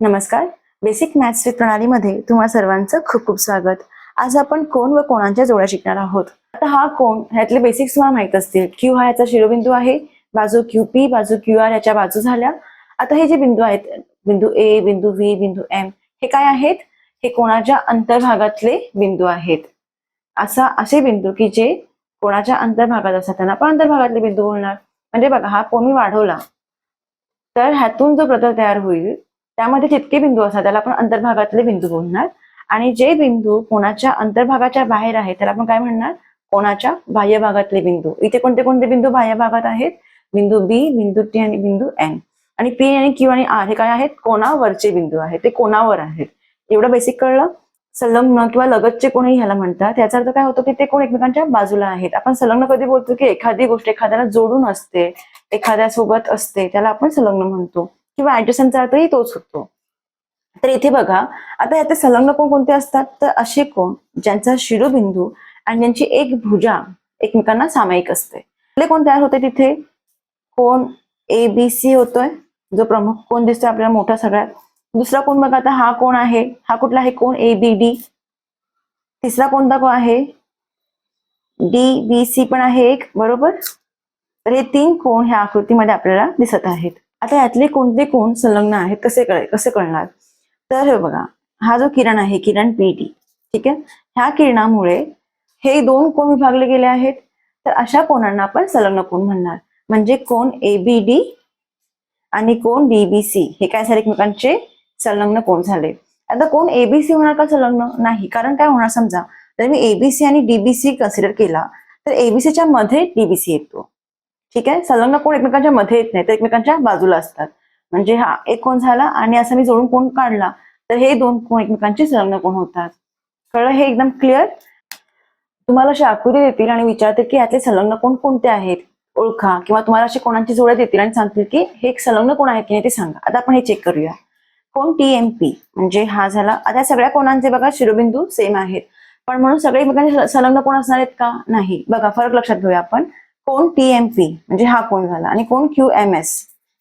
नमस्कार. Basic maths with प्रणालीमध्ये तुम्हा सर्वांचं खूप खूप स्वागत. आज आपण कोण व कोणांच्या जोड्या शिकणार आहोत? आता हा कोण ह्यातले बेसिक्स तुम्हाला माहीत असतील. क्यू हा याचा शिरोबिंदू आहे. बाजू क्यू पी बाजू क्यू आर याच्या बाजू झाल्या. आता हे जे बिंदू आहेत बिंदू ए बिंदू व्ही बिंदू एम हे काय आहेत? हे कोणाच्या अंतर्भागातले बिंदू आहेत. असा असे बिंदू की जे कोणाच्या अंतर्भागात असतात. त्यांना आपण अंतर्भागातले बिंदू बोलणार. म्हणजे बघा हा कोण मी वाढवला तर ह्यातून जो प्रतल तयार होईल त्यामध्ये जितके बिंदू असतात त्याला आपण अंतर्भागातले बिंदू बोलणार. आणि जे बिंदू कोणाच्या अंतर्भागाच्या बाहेर आहेत त्याला आपण काय म्हणणार? कोणाच्या बाह्य भागातले बिंदू. इथे कोणते कोणते बिंदू बाह्य भागात आहेत? बिंदू बी बिंदू टी आणि बिंदू एन आणि पी आणि क्यू आणि आर हे काय आहेत? कोणावरचे बिंदू आहेत. ते कोणावर आहेत. एवढं बेसिक कळलं? संलग्न किंवा लगतचे कोणही ह्याला म्हणतात. याचा अर्थ काय होतो की ते कोण एकमेकांच्या बाजूला आहेत. आपण संलग्न कधी बोलतो की एखादी गोष्ट एखाद्याला जोडून असते एखाद्या सोबत असते त्याला आपण संलग्न म्हणतो. किंवा ऍडजस्टनचा अर्थही तोच होतो. तर इथे बघा आता याचे संलग्न कोण कोणते असतात? तर असे कोण ज्यांचा शिरोबिंदू आणि ज्यांची एक भुजा एकमेकांना सामायिक असते. पहिले कोण तयार होते तिथे? कोण ए बी सी होतोय जो प्रमुख कोण दिसतोय आपल्याला मोठा सगळ्यात. दुसरा कोण बघा आता हा कोण आहे? हा कुठला आहे? कोण ए बी डी तिसरा कोणता कोण आहे? डी बी सी पण आहे एक बरोबर? तर हे तीन कोण ह्या आकृतीमध्ये आपल्याला दिसत आहेत. आता यातले कोणते कोण संलग्न आहेत कसे कळे कसे कळणार? तर हे बघा हा जो किरण आहे किरण पीटी ठीक आहे? ह्या किरणामुळे हे दोन कोण विभागले गेले आहेत? तर अशा कोणांना आपण संलग्न कोण म्हणणार? म्हणजे कोण ए बी डी आणि कोण डी बी सी हे काय झाले एकमेकांचे? संलग्न कोण झाले? आता कोण एबीसी होणार का संलग्न? नाही. कारण काय होणार समजा? जर मी एबीसी आणि डीबीसी कन्सिडर केला तर एबीसीच्या मध्ये डीबीसी येतो. ठीक आहे? संलग्न कोण एकमेकांच्या मध्ये येत नाही तर एकमेकांच्या बाजूला असतात. म्हणजे हा एक कोण झाला आणि असं मी जोडून कोण काढला तर हे दोन कोण एकमेकांचे संलग्न कोण होतात? कळलं? हे एकदम क्लिअर तुम्हाला अशी आकृती देतील आणि विचारतील की यातले संलग्न कोण कोणते आहेत? ओळखा. किंवा तुम्हाला अशी कोणाची जोड्या देतील आणि सांगतील की हे एक संलग्न कोण आहेत की नाही ते सांगा. आता आपण हे चेक करूया. कोण? टी एम पी म्हणजे हा झाला. आता सगळ्या कोणांचे बघा शिरोबिंदू सेम आहेत. पण म्हणून सगळे एकमेकांचे संलग्न कोण असणार आहेत का? नाही. बघा फरक लक्षात घेऊया आपण. कोण टी एम पी म्हणजे हा कोण झाला? आणि कोण क्यू एम एस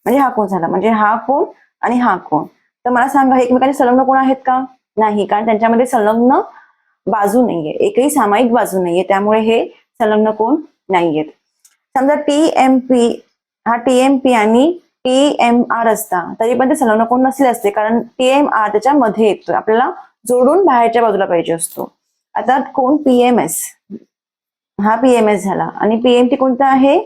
म्हणजे हा कोण झाला? म्हणजे हा कोण आणि हा कोण? तर मला सांगा एकमेकांचे संलग्न कोण आहेत का? नाही कारण त्यांच्यामध्ये संलग्न बाजू नाहीये. एकही सामायिक बाजू नाहीये. त्यामुळे हे संलग्न कोण नाहीयेत. समजा टी एम पी हा टी एम पी आणि टी एम आर असता तरी पण ते संलग्न कोण नसले असते कारण टी एम आर त्याच्या मध्ये येतो आपल्याला जोडून बाहेरच्या बाजूला पाहिजे असतो. आता कोण पी एम एस हा पी एम एस झाला. आणि पी एम टी कोणता आहे?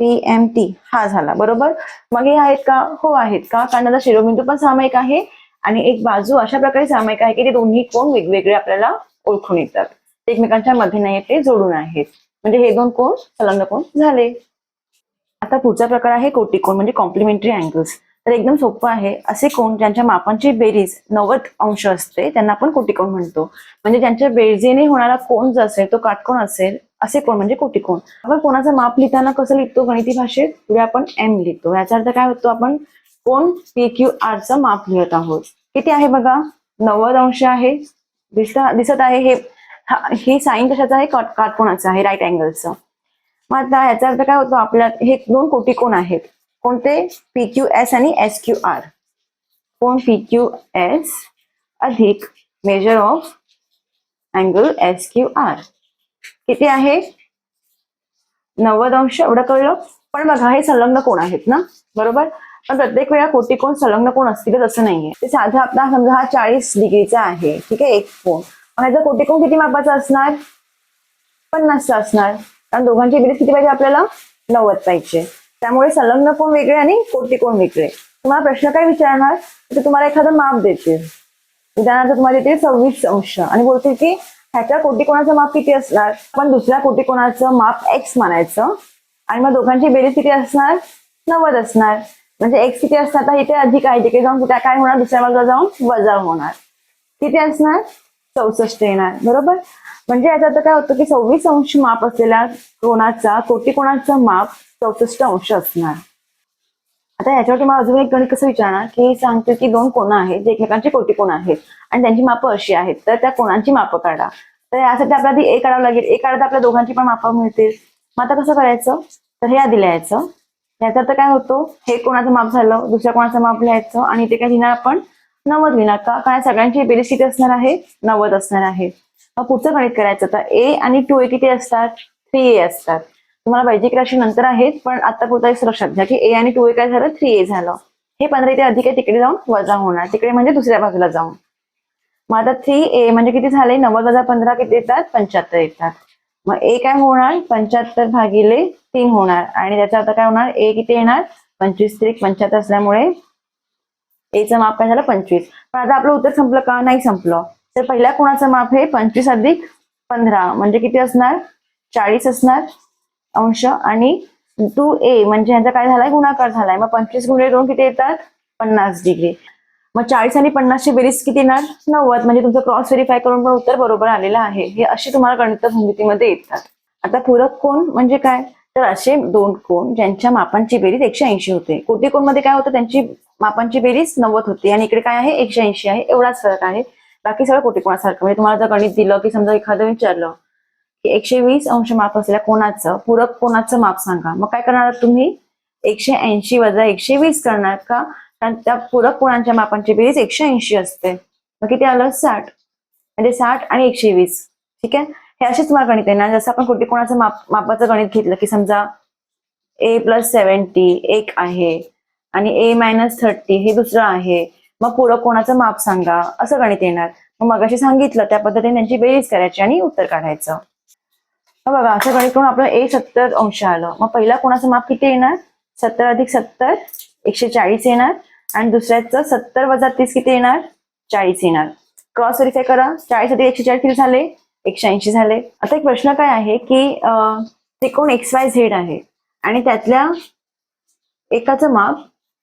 पी एम टी हा झाला. बरोबर? मग हे आहेत का? हो आहेत का? कारण आता शिरोबिंदू पण सामायिक आहे. आणि एक बाजू अशा प्रकारे सामायिक आहे की ते दोन्ही कोण वेगवेगळे आपल्याला ओळखून येतात. एकमेकांच्या मध्ये नाही ते जोडून आहेत. म्हणजे हे दोन कोण संलग्न कोण झाले. आता पुढचा प्रकार आहे कोटिकोण म्हणजे कॉम्प्लिमेंटरी अँगल्स तर एकदम सोपं आहे. असे कोण ज्यांच्या मापांची बेरीज नव्वद अंश असते त्यांना आपण कोटिकोण म्हणतो. म्हणजे ज्यांच्या बेरजेने होणारा कोण जो असेल तो काटकोण असेल असे कोण? म्हणजे कोटिकोण आपण कोणाचं माप लिहिताना कसं लिहितो गणिती भाषेत? पुढे आपण एम लिहितो. याचा अर्थ काय होतो? आपण कोण? पी क्यू आरचं माप लिहित आहोत. किती आहे बघा? नव्वद अंश आहे. दिसत दिसत आहे हे हे साईन कशाचं आहे? काटकोणाचं आहे? राईट अँगलचं मग आता याचा अर्थ काय होतो? आपल्या हे दोन कोटिकोण आहेत? कोणते? पी क्यू एस आणि एस क्यू आर कोण पी क्यू एस अधिक measure of angle S Q R किती आहे? नव्वद अंश एवढं कळलं? पण बघा हे संलग्न कोण आहेत ना? बरोबर? पण प्रत्येक वेळा कोटिकोण संलग्न कोण असतील असं नाहीये. ते साधा आपला समजा हा चाळीस डिग्रीचा आहे ठीक आहे एक कोण. मग ह्याचा कोटिकोण किती मापाचा असणार? पन्नासचा असणार. कारण दोघांची बेरीज किती पाहिजे आपल्याला? नव्वद पाहिजे. त्यामुळे संलग्न कोण वेगळे आणि कोटिकोण वेगळे. तुम्हाला प्रश्न काय विचारणार? तर तुम्हाला एखादं माप देतील. उदाहरणार्थ तुम्हाला देतील सव्वीस अंश. आणि बोलतील की ह्याच्या कोटीकोणाचं माप किती असणार? पण दुसऱ्या कोटीकोणाचं माप एक्स मानायचं आणि मग दोघांची बेरीज किती असणार? नव्वद असणार. म्हणजे एक्स किती असणार? तर इथे अधिक आहे. तिकडे जाऊन त्या काय होणार? दुसऱ्या बाजूला जाऊन वजा होणार. किती असणार? चौसष्ट येणार. बरोबर? म्हणजे याचा अर्थ काय होतं की सव्वीस अंश माप असलेल्या कोणाचा कोटी कोणाचा माप चौसष्ट अंश असणार. आता याच्यावर तुम्हाला अजून एक गणित कसं विचारणार की सांगते की दोन कोण आहेत जे एकमेकांचे कोटी कोण आहेत आणि त्यांची मापं अशी आहेत तर त्या कोणांची मापं काढा. तर यासाठी आपल्याला ती ए काढावं लागेल. ए काढता आपल्या दोघांची पण मापं मिळतील. मग आता कसं करायचं? तर हे आधी लिहायचं. याचा तर काय होतो? हे कोणाचं माप झालं दुसऱ्या कोणाचं माप लिहायचं आणि ते काय लिहिणार आपण? नव्वद लिहिणार. का? कारण सगळ्यांची बेरीज किती असणार आहे? नव्वद असणार आहे. मग पुढचं गणित करायचं. तर ए आणि टू ए किती असतात? थ्री ए असतात. तुम्हाला वैदिक राशी नंतर आहेत पण आता पुरता एक लक्षात घ्या की ए आणि टू ए काय झालं? थ्री ए झालं. हे पंधरा इथे अधिक आहे तिकडे जाऊन वजा होणार. तिकडे म्हणजे दुसऱ्या बाजूला जाऊन. मग आता थ्री ए म्हणजे किती झाले नव्वद वजा पंधरा किती येतात? पंच्याहत्तर येतात. मग ए काय होणार? पंच्याहत्तर भागिले तीन होणार. आणि त्याचा आता काय होणार? ए किती येणार? पंचवीस. त्रिक पंच्याहत्तर असल्यामुळे एचं माप काय झालं? पंचवीस. पण आता आपलं उत्तर संपलं का? नाही संपलं. तर पहिल्या कोणाचं माप हे पंचवीस अधिक पंधरा. म्हणजे किती असणार? चाळीस असणार. अंश आणि टू ए म्हणजे यांचा काय झालाय? गुणाकार झालाय. मग पंचवीस गुणिले दोन किती येतात? पन्नास डिग्री मग चाळीस आणि पन्नासची बेरीज किती येणार? नव्वद. म्हणजे तुमचं क्रॉस व्हेरीफाय करून पण उत्तर बरोबर आलेलं आहे. हे अशी तुम्हाला गणित भूमितीमध्ये येतात. आता पूरक कोण? म्हणजे काय? तर असे दोन कोण ज्यांच्या मापांची बेरीज एकशे ऐंशी होते. कोटी कोणमध्ये काय होतं? त्यांची मापांची बेरीज नव्वद होती. आणि इकडे काय आहे? एकशे ऐंशी आहे. एवढाच फरक आहे. बाकी सगळं कोटी कोणासारखं. म्हणजे तुम्हाला जर गणित दिलं की समजा एखादं विचारलं की एकशे वीस अंश माप असलेल्या कोणाचं पूरक कोणाचं माप सांगा. मग काय करणार तुम्ही? एकशे ऐंशी वजा एकशे वीस करणार का? कारण त्या पूरक कोणाच्या मापांची बेरीज एकशे ऐंशी असते. मग किती आलं? साठ. म्हणजे साठ आणि एकशे वीस. ठीक आहे? हे असेच तुम्हाला गणित आहे ना जसं आपण कुठे कोणाचं माप मापाचं गणित घेतलं की समजा ए प्लस सेव्हन्टी एक आहे आणि ए मायनस थर्टी हे दुसरं आहे. मग पूरक कोणाचं माप सांगा. असं गणित येणार. मग मगाशी सांगितलं त्या पद्धतीने त्यांची बेरीज करायची आणि उत्तर काढायचं. बघा असं गणित करून आपलं ए सत्तर अंश आलं. मग पहिला कोणाचं माप किती येणार? सत्तर अधिक सत्तर एकशे चाळीस येणार. आणि दुसऱ्याचं सत्तर वजा तीस किती येणार? चाळीस येणार. क्रॉस व्हेरीफाय करा. चाळीस अधिक एकशे चाळीस किती झाले? एकशे ऐंशी झाले. आता एक प्रश्न काय आहे की त्रिकोण एक्स वाय झेड आहे. आणि त्यातल्या एकाचं माप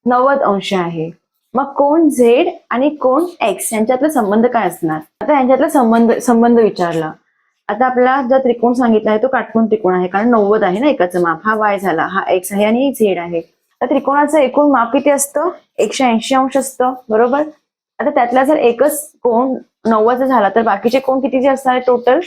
नव्वद अंश आहे. मग कोण झेड आणि कोण एक्स यांच्यातला संबंध काय असणार? आता यांच्यातला संबंध संबंध विचारला. आता आपला जर त्रिकोण सांगितला आहे तो काटकोण त्रिकोण आहे कारण नव्वद आहे ना एकाचं माप. हा वाय झाला हा एक्स आहे आणि झेड आहे. तर त्रिकोणाचं एकूण माप किती असतं? एकशे ऐंशी अंश असतं बरोबर? आता त्यातला जर एकच कोण नव्वदचा झाला तर बाकीचे कोण कितीचे असणार आहे टोटल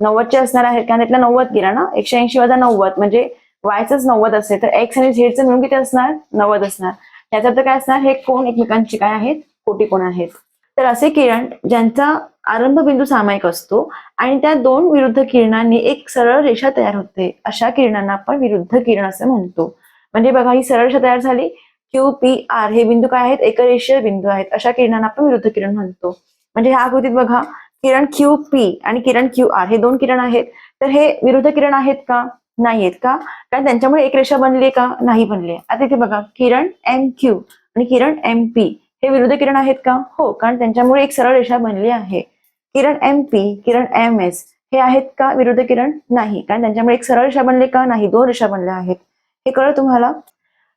नव्वदचे असणार आहेत कारण त्यातला नव्वद गेला ना? एकशे ऐंशी वजा नव्वद म्हणजे वायच नव्वद असेल तर एक्स आणि झेडचं मिळून किती असणार? नव्वद असणार. त्याचा तर काय असणार? हे कोण एकमेकांची काय आहेत? कोटी कोण आहेत. तर असे किरण ज्यांचा आरंभ बिंदू सामायिक असतो आणि त्या दोन विरुद्ध किरणांनी एक सरळ रेषा तयार होते. अशा किरणांना आपण विरुद्ध किरण असं म्हणतो. म्हणजे बघा ही सरळ रेषा तयार झाली. क्यू पी आर हे बिंदू काय आहेत? एकरेषीय बिंदू आहेत. अशा किरणांना आपण विरुद्ध किरण म्हणतो. म्हणजे ह्या आकृतीत बघा किरण क्यू पी आणि किरण क्यू आर हे दोन किरण आहेत. तर हे विरुद्ध किरण आहेत का? नाही आहेत का? कारण त्यांच्यामुळे एक रेषा बनली का? नाही बनली आता इथे बघा किरण एम क्यू आणि किरण एम पी हे विरुद्ध किरण आहेत का? हो कारण त्यांच्यामुळे एक सरळ रेषा बनली आहे. किरण एम पी किरण एम एस हे आहेत का विरुद्ध किरण? नाही कारण त्यांच्यामुळे एक सरळ रेषा बनले का? नाही दोन रेषा बनल्या आहेत. हे कळलं तुम्हाला?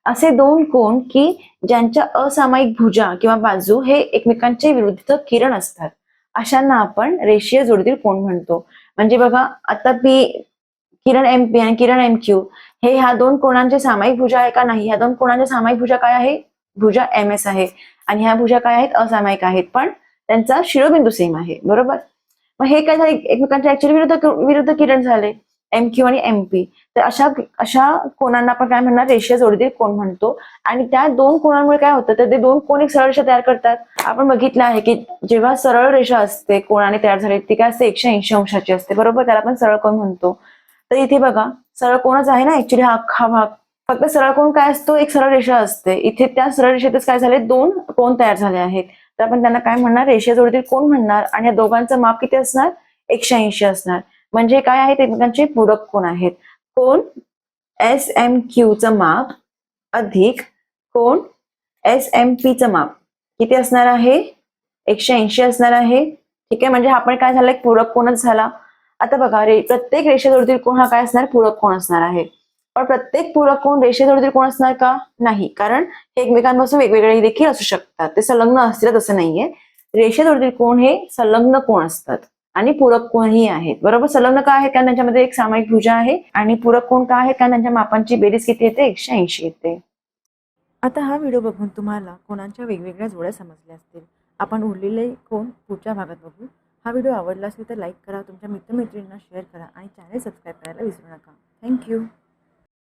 असे दोन कोण की ज्यांच्या असामायिक भुजा किंवा बाजू हे एकमेकांचे विरुद्ध किरण असतात. अशांना आपण रेषीय जोडीतील कोण म्हणतो? म्हणजे बघा आता पी किरण एम पी आणि किरण एम क्यू हे ह्या दोन कोणांचे सामायिक भुजा आहे का नाही? ह्या दोन कोणांच्या सामायिक भुजा काय आहे? भुजा एम एस आहे. आणि ह्या भुजा काय आहेत? असामायिक आहेत. पण त्यांचा शिरोबिंदू सेम आहे. बरोबर? मग हे काय झाले? एकमेकांच्या ऍक्च्युअली विरुद्ध विरुद्ध किरण झाले. एम क्यू आणि एम पी तर अशा अशा कोणांना आपण काय म्हणणार? रेषीय जोडीतील कोण म्हणतो? आणि त्या दोन कोणांमुळे काय होतं? तर ते दोन कोण एक सरळ रेषा तयार करतात. आपण बघितलं आहे की जेव्हा सरळ रेषा असते कोणाने तयार झाली ती काय असते? एकशे ऐंशी अंशाची असते. बरोबर? त्याला आपण सरळ कोण म्हणतो? तर इथे बघा सरळ कोणच आहे ना? ऍक्च्युली हा अख्खा भाग फक्त सरळ कोण काय असतो? एक सरळ रेषा असते. इथे त्या सरळ रेषेतच काय झाले? दोन कोण तयार झाले आहेत. तर आपण त्यांना काय म्हणणार? रेषीय जोडतील कोण म्हणणार? आणि या दोघांचं माप किती असणार? एकशे ऐंशी असणार. म्हणजे काय आहेत? एकमेकांचे पूरक कोण आहेत? कोण? एस एम क्यूचं माप अधिक कोण? एस एम पीचं माप किती असणार आहे? एकशे ऐंशी असणार आहे. ठीक आहे? म्हणजे आपण काय झाला? एक पूरक कोणच झाला. आता बघा रे प्रत्येक रेषे कोण हा काय असणार? पूरक कोण असणार आहे? पण प्रत्येक पूरक कोण रेषेजवळ कोण असणार का? नाही. कारण हे एकमेकांपासून वेगवेगळे देखील असू शकतात. ते संलग्न असतील तसं नाहीये. रेषेजवळ कोण हे संलग्न कोण असतात? आणि पूरक कोणही आहेत? बरोबर? संलग्न का आहेत? कारण त्यांच्यामध्ये एक सामायिक भुजा आहे. आणि पूरक कोण का आहेत? कारण त्यांच्या मापांची बेरीज किती येते? एकशे ऐंशी येते. आता हा व्हिडिओ बघून तुम्हाला कोणाच्या वेगवेगळ्या जोड्या समजल्या असतील? आपण उरलेले कोण पुढच्या भागात बघू. हा व्हिडिओ आवडला असेल तर लाईक करा. तुमच्या मित्रमैत्रिणींना शेअर करा. आणि चॅनल सबस्क्राईब करायला विसरू नका. थँक्यू.